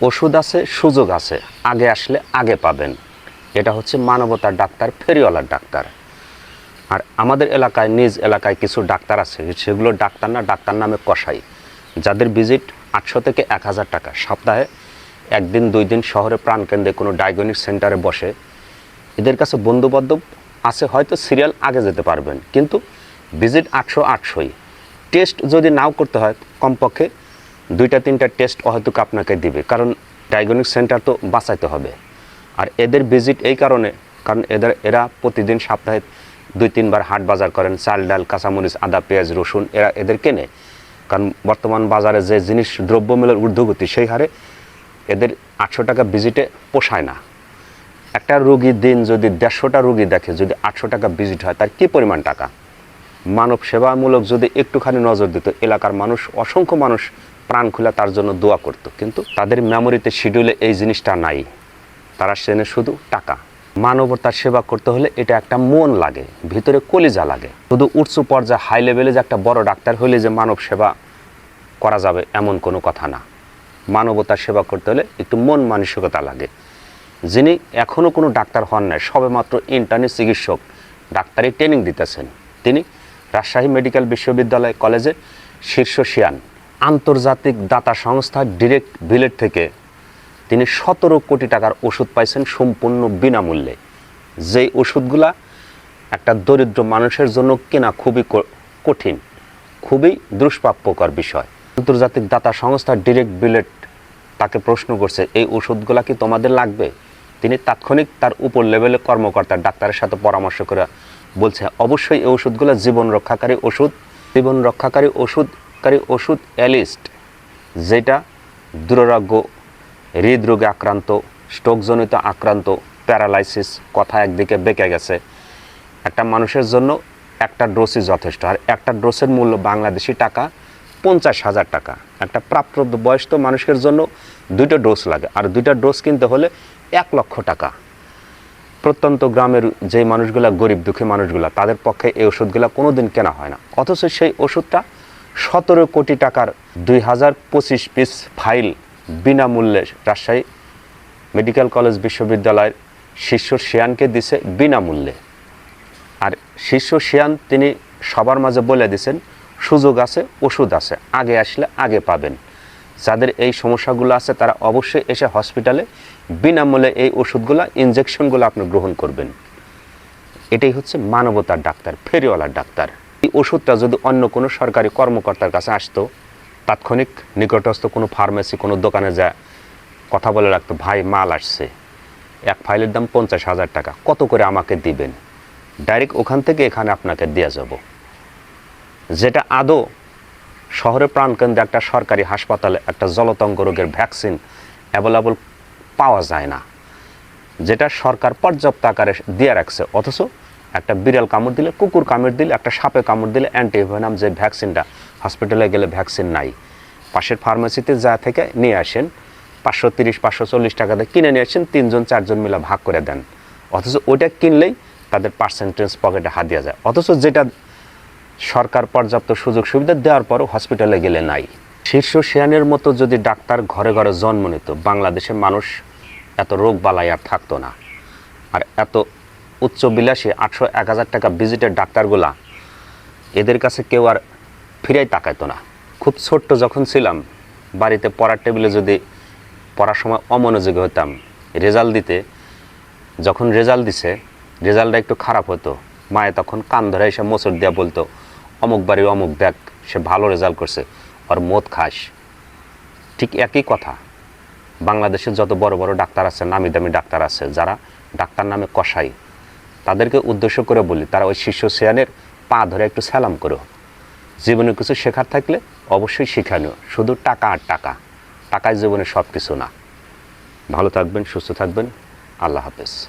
ওষুধ আছে, সুযোগ আছে। আগে আসলে আগে পাবেন। এটা হচ্ছে মানবতার ডাক্তার, ফেরিওয়ালার ডাক্তার। আর আমাদের এলাকায়, নিজ এলাকায় কিছু ডাক্তার আছে। সেগুলো ডাক্তার না, ডাক্তার নামে কষাই। যাদের ভিজিট আটশো থেকে এক হাজার টাকা। সপ্তাহে একদিন, দুই দিন শহরে প্রাণকেন্দ্রে কোনো ডায়াগনিক সেন্টারে বসে। এদের কাছে বন্ধুবান্ধব আছে, হয়তো সিরিয়াল আগে যেতে পারবেন। কিন্তু ভিজিট আটশো আটশোই। টেস্ট যদি নাও করতে হয়, কমপক্ষে দুইটা, তিনটা টেস্ট হয়তো আপনাকে দিবে। কারণ ডায়াগনিক সেন্টার তো বাঁচাইতে হবে। আর এদের ভিজিট এই কারণে, কারণ এদের, এরা প্রতিদিন সপ্তাহে দুই, তিনবার হাট বাজার করেন, চাল ডাল, কাঁচামরিচ, আদা, পেঁয়াজ, রসুন, এরা এদের কেনে। কারণ বর্তমান বাজারে যে জিনিস দ্রব্যমূল্যের ঊর্ধ্বগতি, সেই হারে এদের আটশো টাকা ভিজিটে পোষায় না। একটা রুগী দিন যদি দেড়শোটা রুগী দেখে, যদি আটশো টাকা ভিজিট হয়, তার কী পরিমাণ টাকা? মানব সেবামূলক যদি একটুখানি নজর দিত, এলাকার মানুষ, অসংখ্য মানুষ প্রাণ খুলে তার জন্য দোয়া করত। কিন্তু তাদের মেমোরিতে শিডিউলে এই জিনিসটা নাই। তারা সেনে শুধু টাকা। মানবতার সেবা করতে হলে এটা একটা মন লাগে, ভিতরে কলিজা লাগে। শুধু উচ্চ পর্যায়ে হাই লেভেলে যে একটা বড় ডাক্তার হলে যে মানব সেবা করা যাবে এমন কোনো কথা না। মানবতার সেবা করতে হলে একটু মন মানসিকতা লাগে। যিনি এখনও কোনো ডাক্তার হন নাই, সবেমাত্র ইন্টার্নি চিকিৎসক, ডাক্তারি ট্রেনিং দিতেছেন। তিনি রাজশাহী মেডিকেল বিশ্ববিদ্যালয় কলেজে শীর্ষ শিয়ান আন্তর্জাতিক দাতা সংস্থা ডিরেক্ট বিলেট থেকে তিনি সতেরো কোটি টাকার ওষুধ পাইছেন সম্পূর্ণ বিনামূল্যে। যেই ওষুধগুলা একটা দরিদ্র মানুষের জন্য কেনা খুবই কঠিন, খুবই দুষ্প্রাপ্যকর বিষয়। আন্তর্জাতিক দাতা সংস্থা ডিরেক্ট বিলেট তাকে প্রশ্ন করছে, এই ওষুধগুলা কি তোমাদের লাগবে? তিনি তাৎক্ষণিক তার উপর লেভেলে কর্মকর্তা ডাক্তারের সাথে পরামর্শ করে বলছে, অবশ্যই এই ওষুধগুলো জীবন রক্ষাকারী ওষুধ, জীবন রক্ষাকারী ওষুধকারী ওষুধ অ্যালিস্ট, যেটা দুরারোগ্য হৃদরোগে আক্রান্ত, স্ট্রোকজনিত আক্রান্ত, প্যারালাইসিস কথা একদিকে বেঁকে গেছে। একটা মানুষের জন্য একটা ডোজই যথেষ্ট। আর একটা ডোজের মূল্য বাংলাদেশি টাকা পঞ্চাশ হাজার টাকা। একটা প্রাপ্ত বয়স্ক মানুষের জন্য দুইটা ডোজ লাগে। আর দুইটা ডোজ কিনতে হলে এক লক্ষ টাকা। প্রত্যন্ত গ্রামের যে মানুষগুলা, গরিব দুঃখী মানুষগুলা, তাদের পক্ষে এই ওষুধগুলো কোনো দিন কেনা হয় না। অথচ সেই ওষুধটা সতেরো কোটি টাকার দুই হাজার পঁচিশ পিস ফাইল বিনামূল্যে রাজশাহী মেডিকেল কলেজ বিশ্ববিদ্যালয়ের শীর্ষ শিয়ানকে দিছে বিনামূল্যে। আর শীর্ষ শিয়ান তিনি সবার মাঝে বলে দিছেন, সুযোগ আছে, ওষুধ আছে, আগে আসলে আগে পাবেন। যাদের এই সমস্যাগুলো আছে, তারা অবশ্যই এসে হসপিটালে বিনামূল্যে এই ওষুধগুলো ইনজেকশনগুলো আপনি গ্রহণ করবেন। এটাই হচ্ছে মানবতার ডাক্তার, ফেরিওয়ালার ডাক্তার। এই ওষুধটা যদি অন্য কোনো সরকারি কর্মকর্তার কাছে আসতো, তাৎক্ষণিক নিকটস্থ কোনো ফার্মেসি, কোনো দোকানে যা কথা বলে রাখতো, ভাই, মাল আসছে। এক ফাইলের দাম পঞ্চাশ হাজার টাকা, কত করে আমাকে দিবেন? ডাইরেক্ট ওখান থেকে এখানে আপনাকে দেওয়া যাব। যেটা আদৌ শহরে প্রাণকেন্দ্রে একটা সরকারি হাসপাতালে একটা জলতঙ্গ রোগের ভ্যাকসিন অ্যাভেলেবল পাওয়া যায় না, যেটা সরকার পর্যাপ্ত আকারে দিয়ে রাখছে, অথচ একটা বিড়াল কামড় দিলে, কুকুর কামড় দিলে, একটা সাপে কামড় দিলে অ্যান্টিভেনাম যে ভ্যাকসিনটা হসপিটালে গেলে ভ্যাকসিন নাই। পাশের ফার্মেসিতে যা থেকে নিয়ে আসেন, পাঁচশো তিরিশ, পাঁচশো চল্লিশ টাকাতে কিনে নিয়ে আসেন, তিনজন, চারজন মিলে ভাগ করে দেন। অথচ ওইটা কিনলেই তাদের পার্সেন্টেজ পকেটে হাত দেওয়া যায়। অথচ যেটা সরকার পর্যাপ্ত সুযোগ সুবিধা দেওয়ার পরও হসপিটালে গেলে নাই। শীর্ষ শিয়ানের মতো যদি ডাক্তার ঘরে ঘরে জন্ম নিত, বাংলাদেশের মানুষ এত রোগ বালাই আর থাকতো না। আর এত উচ্চ বিলাসী আটশো এক হাজার টাকা ভিজিটের ডাক্তারগুলা, এদের কাছে কেউ আর ফিরেই তাকাইতো না। খুব ছোট্ট যখন ছিলাম, বাড়িতে পড়ার টেবিলে যদি পড়ার সময় অমনোযোগী হতাম, রেজাল্ট দিতে, যখন রেজাল্ট দিছে, রেজাল্টটা একটু খারাপ হতো। মায়ে তখন কান ধরে এসে মোচড় দেওয়া বলতো, অমুক বাড়ি, অমুক দেখ, সে ভালো রেজাল্ট করছে আর মদ খাস। ঠিক একই কথা। বাংলাদেশের যত বড় বড় ডাক্তার আছে, নামি দামি ডাক্তার আছে, যারা ডাক্তার নামে কষাই তাদেরকে উদ্দেশ্য করে বলি, তারা ওই শিষ্য সেয়ানের পা ধরে একটু সালাম করো। জীবনে কিছু শেখার থাকলে অবশ্যই শেখানো শুধু টাকা আর টাকা টাকায় জীবনে সব কিছু না। ভালো থাকবেন, সুস্থ থাকবেন। আল্লাহ হাফেজ।